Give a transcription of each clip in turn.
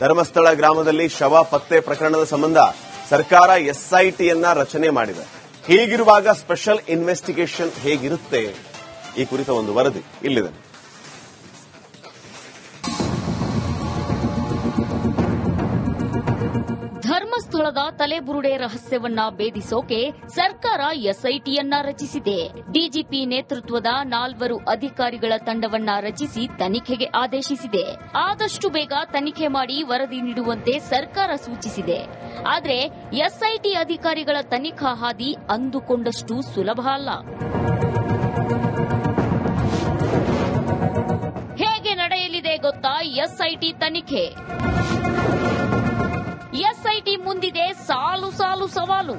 ಧರ್ಮಸ್ಥಳ ಗ್ರಾಮದಲ್ಲಿ ಶವ ಪತ್ತೆ ಪ್ರಕರಣದ ಸಂಬಂಧ ಸರ್ಕಾರ ಎಸ್ಐಟಿಯನ್ನ ರಚನೆ ಮಾಡಿದೆ. ಹೀಗಿರುವಾಗ ಸ್ಪೆಷಲ್ ಇನ್ವೆಸ್ಟಿಗೇಷನ್ ಹೇಗಿರುತ್ತೆ? ಈ ಕುರಿತ ಒಂದು ವರದಿ ಇಲ್ಲಿದೆ. ಧರ್ಮಸ್ಥಳದ ತಲೆಬುರುಡೆ ರಹಸ್ಯವನ್ನ ಭೇದಿಸೋಕೆ ಸರ್ಕಾರ ಎಸ್ಐಟಿಯನ್ನ ರಚಿಸಿದೆ. ಡಿಜಿಪಿ ನೇತೃತ್ವದ ನಾಲ್ವರು ಅಧಿಕಾರಿಗಳ ತಂಡವನ್ನ ರಚಿಸಿ ತನಿಖೆಗೆ ಆದೇಶಿಸಿದೆ. ಆದಷ್ಟು ಬೇಗ ತನಿಖೆ ಮಾಡಿ ವರದಿ ನೀಡುವಂತೆ ಸರ್ಕಾರ ಸೂಚಿಸಿದೆ. ಆದರೆ ಎಸ್ಐಟಿ ಅಧಿಕಾರಿಗಳ ತನಿಖಾ ಹಾದಿ ಅಂದುಕೊಂಡಷ್ಟು ಸುಲಭ ಅಲ್ಲ. ಹೇಗೆ ನಡೆಯಲಿದೆ ಗೊತ್ತಾ ಎಸ್ಐಟಿ ತನಿಖೆ? ಎಸ್ಐಟಿ ಮುಂದಿದೆ ಸಾಲು ಸಾಲು ಸವಾಲು.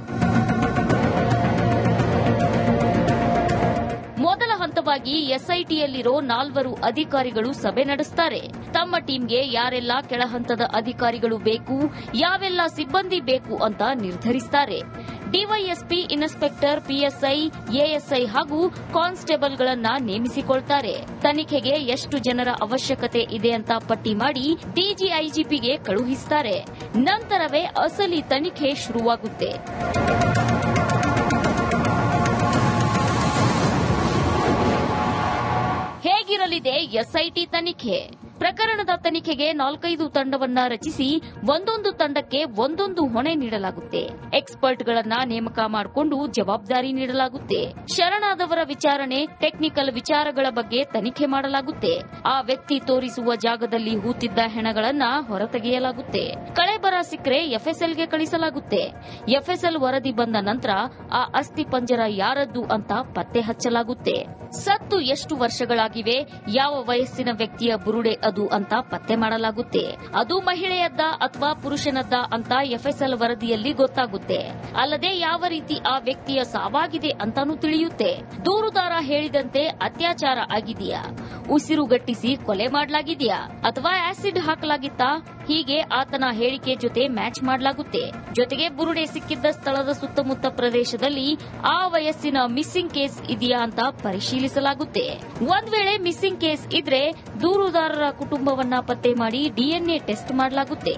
ಮೊದಲ ಹಂತವಾಗಿ ಎಸ್ಐಟಿಯಲ್ಲಿರೋ ನಾಲ್ವರು ಅಧಿಕಾರಿಗಳು ಸಭೆ ನಡೆಸುತ್ತಾರೆ ತಮ್ಮ ಟೀಮ್ಗೆ ಯಾರೆಲ್ಲ ಕೆಳಹಂತದ ಅಧಿಕಾರಿಗಳು ಬೇಕು, ಯಾವೆಲ್ಲ ಸಿಬ್ಬಂದಿ ಬೇಕು ಅಂತ ನಿರ್ಧರಿಸ್ತಾರೆ. ಡಿವೈಎಸ್ಪಿ ಇನ್ಸ್ಪೆಕ್ಟರ್ ಪಿಎಸ್ಐ, ಎಎಸ್ಐ ಹಾಗೂ ಕಾನ್ಸ್ಟೇಬಲ್ಗಳನ್ನು ನೇಮಿಸಿಕೊಳ್ತಾರೆ. ತನಿಖೆಗೆ ಎಷ್ಟು ಜನರ ಅವಶ್ಯಕತೆ ಇದೆ ಅಂತ ಪಟ್ಟಿ ಮಾಡಿ ಡಿಜಿಐಜಿಪಿಗೆ ಕಳುಹಿಸುತ್ತಾರೆ ನಂತರವೇ ಅಸಲಿ ತನಿಖೆ ಶುರುವಾಗುತ್ತೆ. ಹೇಗಿರಲಿದೆ ಎಸ್ಐಟಿ ತನಿಖೆ? ಪ್ರಕರಣದ ತನಿಖೆಗೆ ನಾಲ್ಕೈದು ತಂಡವನ್ನ ರಚಿಸಿ ಒಂದೊಂದು ತಂಡಕ್ಕೆ ಒಂದೊಂದು ಹೊಣೆ ನೀಡಲಾಗುತ್ತೆ. ಎಕ್ಸ್ಪರ್ಟ್ಗಳನ್ನ ನೇಮಕ ಮಾಡಿಕೊಂಡು ಜವಾಬ್ದಾರಿ ನೀಡಲಾಗುತ್ತೆ. ಶರಣಾದವರ ವಿಚಾರಣೆ, ಟೆಕ್ನಿಕಲ್ ವಿಚಾರಗಳ ಬಗ್ಗೆ ತನಿಖೆ ಮಾಡಲಾಗುತ್ತೆ. ಆ ವ್ಯಕ್ತಿ ತೋರಿಸುವ ಜಾಗದಲ್ಲಿ ಹೂತಿದ್ದ ಹೆಣಗಳನ್ನ ಹೊರತೆಗೆಯಲಾಗುತ್ತೆ. ಕಳೆಬರ ಸಿಕ್ಕರೆ ಎಫ್ಎಸ್ಎಲ್ಗೆ ಕಳಿಸಲಾಗುತ್ತೆ. ಎಫ್ಎಸ್ಎಲ್ ವರದಿ ಬಂದ ನಂತರ ಆ ಅಸ್ಥಿ ಪಂಜರ ಯಾರದ್ದು ಅಂತ ಪತ್ತೆ ಹಚ್ಚಲಾಗುತ್ತೆ. ಸತ್ತು ಎಷ್ಟು ವರ್ಷಗಳಾಗಿವೆ, ಯಾವ ವಯಸ್ಸಿನ ವ್ಯಕ್ತಿಯ ಬುರುಡೆ ಅದು ಅಂತ ಪತ್ತೆ ಮಾಡಲಾಗುತ್ತೆ. ಅದು ಮಹಿಳೆಯದ್ದ ಅಥವಾ ಪುರುಷನದ್ದ ಅಂತ ಎಫ್ಎಸ್ಎಲ್ ವರದಿಯಲ್ಲಿ ಗೊತ್ತಾಗುತ್ತೆ. ಅಲ್ಲದೆ ಯಾವ ರೀತಿ ಆ ವ್ಯಕ್ತಿಯ ಸಾವಾಗಿದೆ ಅಂತಾನೂ ತಿಳಿಯುತ್ತೆ. ದೂರುದಾರ ಹೇಳಿದಂತೆ ಅತ್ಯಾಚಾರ ಆಗಿದೆಯಾ? ಉಸಿರುಗಟ್ಟಿಸಿ ಕೊಲೆ ಮಾಡಲಾಗಿದೆಯಾ? ಅಥವಾ ಆಸಿಡ್ ಹಾಕಲಾಗಿತ್ತಾ? ಹೀಗೆ ಆತನ ಹೇಳಿಕೆ ಜೊತೆ ಮ್ಯಾಚ್ ಮಾಡಲಾಗುತ್ತೆ. ಜೊತೆಗೆ ಬುರುಡೆ ಸಿಕ್ಕಿದ್ದ ಸ್ಥಳದ ಸುತ್ತಮುತ್ತ ಪ್ರದೇಶದಲ್ಲಿ ಆ ವಯಸ್ಸಿನ ಮಿಸ್ಸಿಂಗ್ ಕೇಸ್ ಇದೆಯಾ ಅಂತ ಪರಿಶೀಲಿಸಲಾಗುತ್ತೆ. ಒಂದ್ ವೇಳೆ ಮಿಸ್ಸಿಂಗ್ ಕೇಸ್ ಇದ್ರೆ ದೂರುದಾರರ ಕುಟುಂಬವನ್ನ ಪತ್ತೆ ಮಾಡಿ ಡಿಎನ್ಎ ಟೆಸ್ಟ್ ಮಾಡಲಾಗುತ್ತೆ.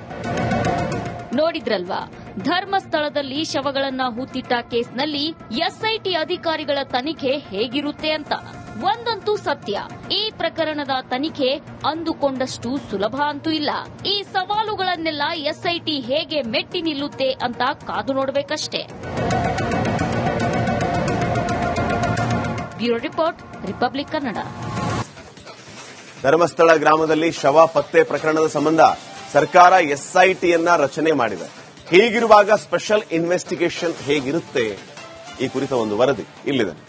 ನೋಡಿದ್ರಲ್ವಾ? ಧರ್ಮಸ್ಥಳದಲ್ಲಿ ಶವಗಳನ್ನ ಹೂತಿಟ್ಟ ಕೇಸ್ನಲ್ಲಿ ಎಸ್ಐಟಿ ಅಧಿಕಾರಿಗಳ ತನಿಖೆ ಹೇಗಿರುತ್ತೆ ಅಂತ. ಒಂದಂತೂ ಸತ್ಯ, ಈ ಪ್ರಕರಣದ ತನಿಖೆ ಅಂದುಕೊಂಡಷ್ಟು ಸುಲಭ ಅಂತೂ ಇಲ್ಲ. ಈ ಸವಾಲುಗಳನ್ನೆಲ್ಲ ಎಸ್ಐಟಿ ಹೇಗೆ ಮೆಟ್ಟಿ ನಿಲ್ಲುತ್ತೆ ಅಂತ ಕಾದು ನೋಡಬೇಕಷ್ಟೇ. Bureau report, republic Kannada. Dharmasthala ಗ್ರಾಮದಲ್ಲಿ ಶವ ಪತ್ತೆ ಪ್ರಕರಣದ ಸಂಬಂಧ ಸರ್ಕಾರ ಎಸ್ಐಟಿಯನ್ನ ರಚನೆ ಮಾಡಿದೆ. ಹೀಗಿರುವಾಗ ಸ್ಪೆಷಲ್ ಇನ್ವೆಸ್ಟಿಗೇಷನ್ ಹೇಗಿರುತ್ತೆ? ಈ ಕುರಿತ ಒಂದು ವರದಿ ಇಲ್ಲಿದೆ.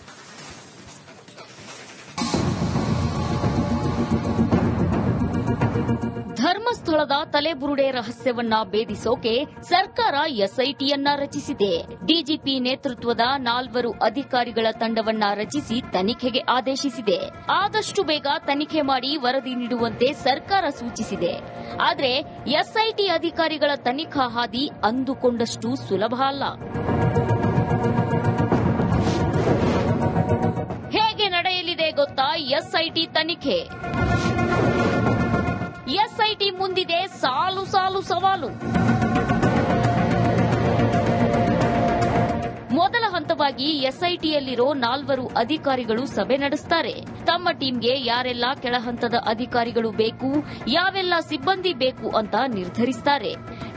ತಲೆಬುರುಡೆ ರಹಸ್ಯವನ್ನ ಭೇದಿಸೋಕೆ ಸರ್ಕಾರ ಎಸ್ಐಟಿಯನ್ನ ರಚಿಸಿದೆ. ಡಿಜಿಪಿ ನೇತೃತ್ವದ ನಾಲ್ವರು ಅಧಿಕಾರಿಗಳ ತಂಡವನ್ನ ರಚಿಸಿ ತನಿಖೆಗೆ ಆದೇಶಿಸಿದೆ. ಆದಷ್ಟು ಬೇಗ ತನಿಖೆ ಮಾಡಿ ವರದಿ ನೀಡುವಂತೆ ಸರ್ಕಾರ ಸೂಚಿಸಿದೆ. ಆದರೆ ಎಸ್ಐಟಿ ಅಧಿಕಾರಿಗಳ ತನಿಖಾ ಹಾದಿ ಅಂದುಕೊಂಡಷ್ಟು ಸುಲಭ ಅಲ್ಲ. ಹೇಗೆ ನಡೆಯಲಿದೆ ಗೊತ್ತಾ ಎಸ್ಐಟಿ ತನಿಖೆ? ಎಸ್ಐಟಿ ಮುಂದಿದೆ. ಸಾಲು ಸಾಲು, ಸವಾಲು. ಮೊದಲ ಹಂತವಾಗಿ ಎಸ್ಐಟಿಯಲ್ಲಿರೋ ನಾಲ್ವರು ಅಧಿಕಾರಿಗಳು ಸಭೆ ನಡೆಸುತ್ತಾರೆ ತಮ್ಮ ಟೀಮ್ಗೆ ಯಾರೆಲ್ಲ ಕೆಳಹಂತದ ಅಧಿಕಾರಿಗಳು ಬೇಕು, ಯಾವೆಲ್ಲ ಸಿಬ್ಬಂದಿ ಬೇಕು ಅಂತ ನಿರ್ಧರಿಸ್ತಾರೆ.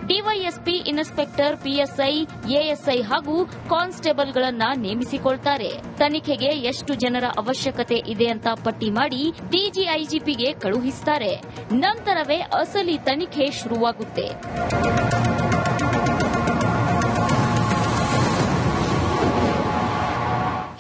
ಡಿವೈಎಸ್ಪಿ ಇನ್ಸ್ಪೆಕ್ಟರ್ ಪಿಎಸ್ಐ, ಎಎಸ್ಐ ಹಾಗೂ ಕಾನ್ಸ್ಟೇಬಲ್ಗಳನ್ನ ನೇಮಿಸಿಕೊಳ್ತಾರೆ. ತನಿಖೆಗೆ ಎಷ್ಟು ಜನರ ಅವಶ್ಯಕತೆ ಇದೆ ಅಂತ ಪಟ್ಟಿ ಮಾಡಿ ಡಿಜಿಐಜಿಪಿಗೆ ಕಳುಹಿಸುತ್ತಾರೆ ನಂತರವೇ ಅಸಲಿ ತನಿಖೆ ಶುರುವಾಗುತ್ತೆ.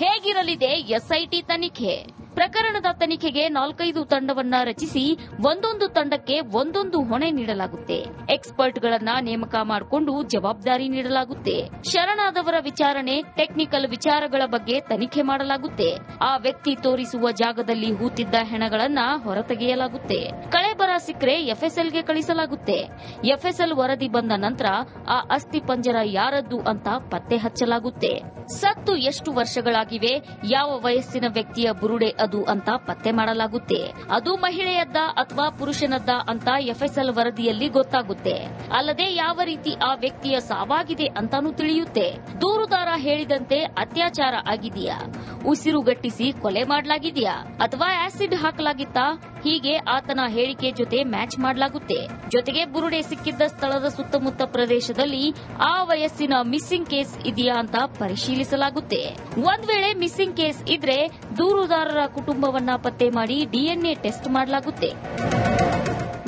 ಹೇಗಿರಲಿದೆ ಎಸ್ಐಟಿ ತನಿಖೆ? ಪ್ರಕರಣದ ತನಿಖೆಗೆ ನಾಲ್ಕೈದು ತಂಡವನ್ನ ರಚಿಸಿ ಒಂದೊಂದು ತಂಡಕ್ಕೆ ಒಂದೊಂದು ಹೊಣೆ ನೀಡಲಾಗುತ್ತೆ. ಎಕ್ಸ್ಪರ್ಟ್ಗಳನ್ನ ನೇಮಕ ಮಾಡಿಕೊಂಡು ಜವಾಬ್ದಾರಿ ನೀಡಲಾಗುತ್ತೆ. ಶರಣಾದವರ ವಿಚಾರಣೆ, ಟೆಕ್ನಿಕಲ್ ವಿಚಾರಗಳ ಬಗ್ಗೆ ತನಿಖೆ ಮಾಡಲಾಗುತ್ತೆ. ಆ ವ್ಯಕ್ತಿ ತೋರಿಸುವ ಜಾಗದಲ್ಲಿ ಹೂತಿದ್ದ ಹೆಣಗಳನ್ನ ಹೊರತೆಗೆಯಲಾಗುತ್ತೆ. ಕಳೆಬರ ಸಿಕ್ಕರೆ ಎಫ್ಎಸ್ಎಲ್ಗೆ ಕಳಿಸಲಾಗುತ್ತೆ. ಎಫ್ಎಸ್ಎಲ್ ವರದಿ ಬಂದ ನಂತರ ಆ ಅಸ್ಥಿ ಪಂಜರ ಯಾರದ್ದು ಅಂತ ಪತ್ತೆ ಹಚ್ಚಲಾಗುತ್ತೆ. ಸತ್ತು ಎಷ್ಟು ವರ್ಷಗಳಾಗಿವೆ, ಯಾವ ವಯಸ್ಸಿನ ವ್ಯಕ್ತಿಯ ಬುರುಡೆ ಅದು ಅಂತ ಪತ್ತೆ ಮಾಡಲಾಗುತ್ತೆ. ಅದು ಮಹಿಳೆಯದ್ದ ಅಥವಾ ಪುರುಷನದ್ದ ಅಂತ ಎಫ್ಎಸ್ಎಲ್ ವರದಿಯಲ್ಲಿ ಗೊತ್ತಾಗುತ್ತೆ. ಅಲ್ಲದೆ ಯಾವ ರೀತಿ ಆ ವ್ಯಕ್ತಿಯ ಸಾವಾಗಿದೆ ಅಂತಾನೂ ತಿಳಿಯುತ್ತೆ. ದೂರುದಾರ ಹೇಳಿದಂತೆ ಅತ್ಯಾಚಾರ ಆಗಿದೆಯಾ? ಉಸಿರುಗಟ್ಟಿಸಿ ಕೊಲೆ ಮಾಡಲಾಗಿದೆಯಾ? ಅಥವಾ ಆಸಿಡ್ ಹಾಕಲಾಗಿತ್ತಾ? ಹೀಗೆ ಆತನ ಹೇಳಿಕೆ ಜೊತೆ ಮ್ಯಾಚ್ ಮಾಡಲಾಗುತ್ತೆ. ಜೊತೆಗೆ ಬುರುಡೆ ಸಿಕ್ಕಿದ್ದ ಸ್ಥಳದ ಸುತ್ತಮುತ್ತ ಪ್ರದೇಶದಲ್ಲಿ ಆ ವಯಸ್ಸಿನ ಮಿಸ್ಸಿಂಗ್ ಕೇಸ್ ಇದೆಯಾ ಅಂತ ಪರಿಶೀಲಿಸಲಾಗುತ್ತೆ. ಒಂದ್ ವೇಳೆ ಮಿಸ್ಸಿಂಗ್ ಕೇಸ್ ಇದ್ರೆ ದೂರುದಾರರ ಕುಟುಂಬವನ್ನ ಪತ್ತೆ ಮಾಡಿ ಡಿಎನ್ಎ ಟೆಸ್ಟ್ ಮಾಡಲಾಗುತ್ತೆ.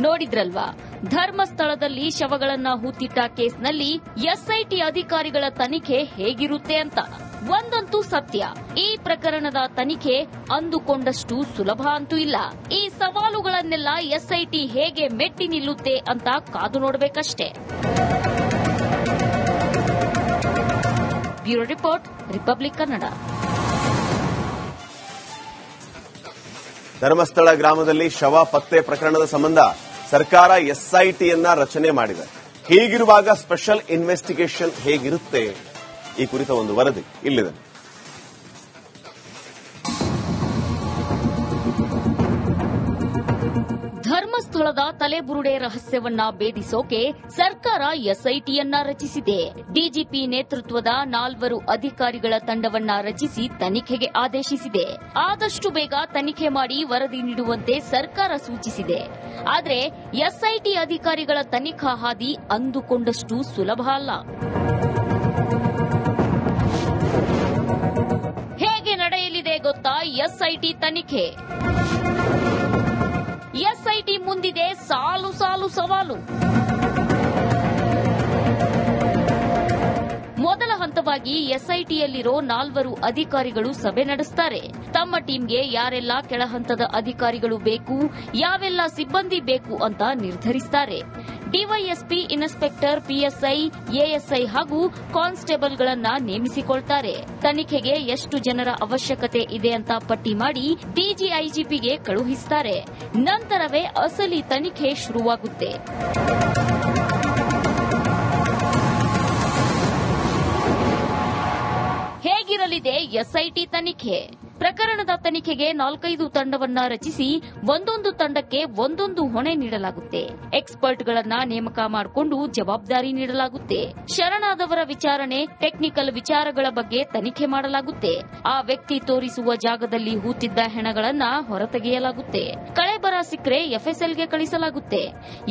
ನೋಡಿದ್ರಲ್ವಾ? ಧರ್ಮಸ್ಥಳದಲ್ಲಿ ಶವಗಳನ್ನ ಹೂತಿಟ್ಟ ಕೇಸ್ನಲ್ಲಿ ಎಸ್ಐಟಿ ಅಧಿಕಾರಿಗಳ ತನಿಖೆ ಹೇಗಿರುತ್ತೆ ಅಂತ. ಒಂದಂತೂ ಸತ್ಯ. ಈ ಪ್ರಕರಣದ ತನಿಖೆ ಅಂದುಕೊಂಡಷ್ಟು ಸುಲಭ ಅಂತೂ ಇಲ್ಲ. ಈ ಸವಾಲುಗಳನ್ನೆಲ್ಲ ಎಸ್ಐಟಿ ಹೇಗೆ ಮೆಟ್ಟಿ ನಿಲ್ಲುತ್ತೆ ಅಂತ ಕಾದು ನೋಡಬೇಕಷ್ಟೇ. Bureau report, republic Kannada. Dharmasthala ಗ್ರಾಮದಲ್ಲಿ ಶವ ಪತ್ತೆ ಪ್ರಕರಣದ ಸಂಬಂಧ ಸರ್ಕಾರ ಎಸ್ಐಟಿಯನ್ನ ರಚನೆ ಮಾಡಿದೆ. ಹೀಗಿರುವಾಗ ಸ್ಪೆಷಲ್ ಇನ್ವೆಸ್ಟಿಗೇಷನ್ ಹೇಗಿರುತ್ತೆ? ಈ ಕುರಿತ ಒಂದು ವರದಿ ಇಲ್ಲಿದೆ. ಧರ್ಮಸ್ಥಳದ ತಲೆಬುರುಡೆ ರಹಸ್ಯವನ್ನ ಭೇದಿಸೋಕೆ ಸರ್ಕಾರ ಎಸ್ಐಟಿಯನ್ನ ರಚಿಸಿದೆ. ಡಿಜಿಪಿ ನೇತೃತ್ವದ ನಾಲ್ವರು ಅಧಿಕಾರಿಗಳ ತಂಡವನ್ನ ರಚಿಸಿ ತನಿಖೆಗೆ ಆದೇಶಿಸಿದೆ. ಆದಷ್ಟು ಬೇಗ ತನಿಖೆ ಮಾಡಿ ವರದಿ ನೀಡುವಂತೆ ಸರ್ಕಾರ ಸೂಚಿಸಿದೆ. ಆದರೆ ಎಸ್ಐಟಿ ಅಧಿಕಾರಿಗಳ ತನಿಖಾ ಹಾದಿ ಅಂದುಕೊಂಡಷ್ಟು ಸುಲಭ ಅಲ್ಲ. ಎಸ್ಐಟಿ ತನಿಖೆ. ಎಸ್ಐಟಿ ಮುಂದಿದೆ ಸಾಲು ಸಾಲು ಸವಾಲು. ಮೊದಲ ಹಂತವಾಗಿ ಎಸ್ಐಟಿಯಲ್ಲಿರೋ ನಾಲ್ವರು ಅಧಿಕಾರಿಗಳು ಸಭೆ ನಡೆಸುತ್ತಾರೆ ತಮ್ಮ ಟೀಮ್ಗೆ ಯಾರೆಲ್ಲ ಕೆಳಹಂತದ ಅಧಿಕಾರಿಗಳು ಬೇಕು, ಯಾವೆಲ್ಲ ಸಿಬ್ಬಂದಿ ಬೇಕು ಅಂತ ನಿರ್ಧರಿಸುತ್ತಾರೆ ಡಿವೈಎಸ್ಪಿ ಇನ್ಸ್ಪೆಕ್ಟರ್ ಪಿಎಸ್ಐ, ಎಎಸ್ಐ ಹಾಗೂ ಕಾನ್ಸ್ಟೇಬಲ್ಗಳನ್ನು ನೇಮಿಸಿಕೊಳ್ತಾರೆ. ತನಿಖೆಗೆ ಎಷ್ಟು ಜನರ ಅವಶ್ಯಕತೆ ಇದೆ ಅಂತ ಪಟ್ಟಿ ಮಾಡಿ ಡಿಜಿಐಜಿಪಿಗೆ ಕಳುಹಿಸುತ್ತಾರೆ ನಂತರವೇ ಅಸಲಿ ತನಿಖೆ ಶುರುವಾಗುತ್ತೆ. ಹೇಗಿರಲಿದೆ ಎಸ್ಐಟಿ ತನಿಖೆ? ಪ್ರಕರಣದ ತನಿಖೆಗೆ ನಾಲ್ಕೈದು ತಂಡವನ್ನ ರಚಿಸಿ ಒಂದೊಂದು ತಂಡಕ್ಕೆ ಒಂದೊಂದು ಹೊಣೆ ನೀಡಲಾಗುತ್ತೆ. ಎಕ್ಸ್ಪರ್ಟ್ಗಳನ್ನ ನೇಮಕ ಮಾಡಿಕೊಂಡು ಜವಾಬ್ದಾರಿ ನೀಡಲಾಗುತ್ತೆ. ಶರಣಾದವರ ವಿಚಾರಣೆ, ಟೆಕ್ನಿಕಲ್ ವಿಚಾರಗಳ ಬಗ್ಗೆ ತನಿಖೆ ಮಾಡಲಾಗುತ್ತೆ. ಆ ವ್ಯಕ್ತಿ ತೋರಿಸುವ ಜಾಗದಲ್ಲಿ ಹೂತಿದ್ದ ಹೆಣಗಳನ್ನ ಹೊರತೆಗೆಯಲಾಗುತ್ತೆ. ಕಳೆಬರ ಸಿಕ್ಕರೆ ಎಫ್ಎಸ್ಎಲ್ಗೆ ಕಳಿಸಲಾಗುತ್ತೆ.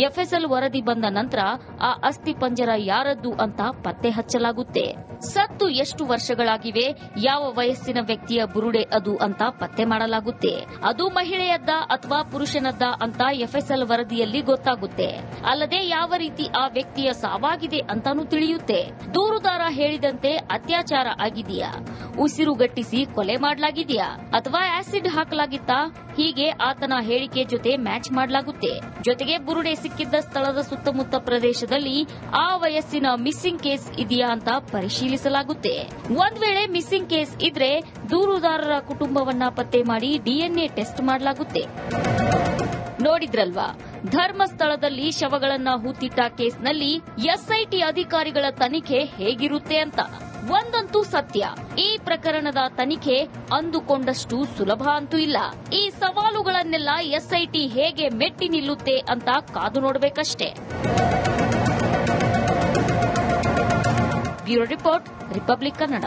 ಎಫ್ಎಸ್ಎಲ್ ವರದಿ ಬಂದ ನಂತರ ಆ ಅಸ್ಥಿ ಪಂಜರ ಯಾರದ್ದು ಅಂತ ಪತ್ತೆ ಹಚ್ಚಲಾಗುತ್ತೆ. ಸತ್ತು ಎಷ್ಟು ವರ್ಷಗಳಾಗಿವೆ, ಯಾವ ವಯಸ್ಸಿನ ವ್ಯಕ್ತಿಯ ಬುರುಡೆ ಅದು ಅಂತ ಪತ್ತೆ ಮಾಡಲಾಗುತ್ತೆ. ಅದು ಮಹಿಳೆಯದ್ದ ಅಥವಾ ಪುರುಷನದ್ದ ಅಂತ ಎಫ್ಎಸ್ಎಲ್ ವರದಿಯಲ್ಲಿ ಗೊತ್ತಾಗುತ್ತೆ. ಅಲ್ಲದೆ ಯಾವ ರೀತಿ ಆ ವ್ಯಕ್ತಿಯ ಸಾವಾಗಿದೆ ಅಂತಾನೂ ತಿಳಿಯುತ್ತೆ. ದೂರುದಾರ ಹೇಳಿದಂತೆ ಅತ್ಯಾಚಾರ ಆಗಿದೆಯಾ? ಉಸಿರುಗಟ್ಟಿಸಿ ಕೊಲೆ ಮಾಡಲಾಗಿದೆಯಾ? ಅಥವಾ ಆಸಿಡ್ ಹಾಕಲಾಗಿತ್ತಾ? ಹೀಗೆ ಆತನ ಹೇಳಿಕೆ ಜೊತೆ ಮ್ಯಾಚ್ ಮಾಡಲಾಗುತ್ತೆ. ಜೊತೆಗೆ ಬುರುಡೆ ಸಿಕ್ಕಿದ್ದ ಸ್ಥಳದ ಸುತ್ತಮುತ್ತ ಪ್ರದೇಶದಲ್ಲಿ ಆ ವಯಸ್ಸಿನ ಮಿಸ್ಸಿಂಗ್ ಕೇಸ್ ಇದೆಯಾ ಅಂತ ಪರಿಶೀಲಿಸಲಾಗುತ್ತೆ. ಒಂದ್ ವೇಳೆ ಮಿಸ್ಸಿಂಗ್ ಕೇಸ್ ಇದ್ರೆ ದೂರುದಾರರ ಕುಟುಂಬವನ್ನ ಪತ್ತೆ ಮಾಡಿ ಡಿಎನ್ಎ ಟೆಸ್ಟ್ ಮಾಡಲಾಗುತ್ತೆ. ನೋಡಿದ್ರಲ್ವಾ? ಧರ್ಮಸ್ಥಳದಲ್ಲಿ ಶವಗಳನ್ನ ಹೂತಿಟ್ಟ ಕೇಸ್ನಲ್ಲಿ ಎಸ್ಐಟಿ ಅಧಿಕಾರಿಗಳ ತನಿಖೆ ಹೇಗಿರುತ್ತೆ ಅಂತ. ಒಂದಂತೂ ಸತ್ಯ. ಈ ಪ್ರಕರಣದ ತನಿಖೆ ಅಂದುಕೊಂಡಷ್ಟು ಸುಲಭ ಅಂತೂ ಇಲ್ಲ. ಈ ಸವಾಲುಗಳನ್ನೆಲ್ಲ ಎಸ್ಐಟಿ ಹೇಗೆ ಮೆಟ್ಟಿ ನಿಲ್ಲುತ್ತೆ ಅಂತ ಕಾದು ನೋಡಬೇಕಷ್ಟೇ. Bureau report, republic Kannada.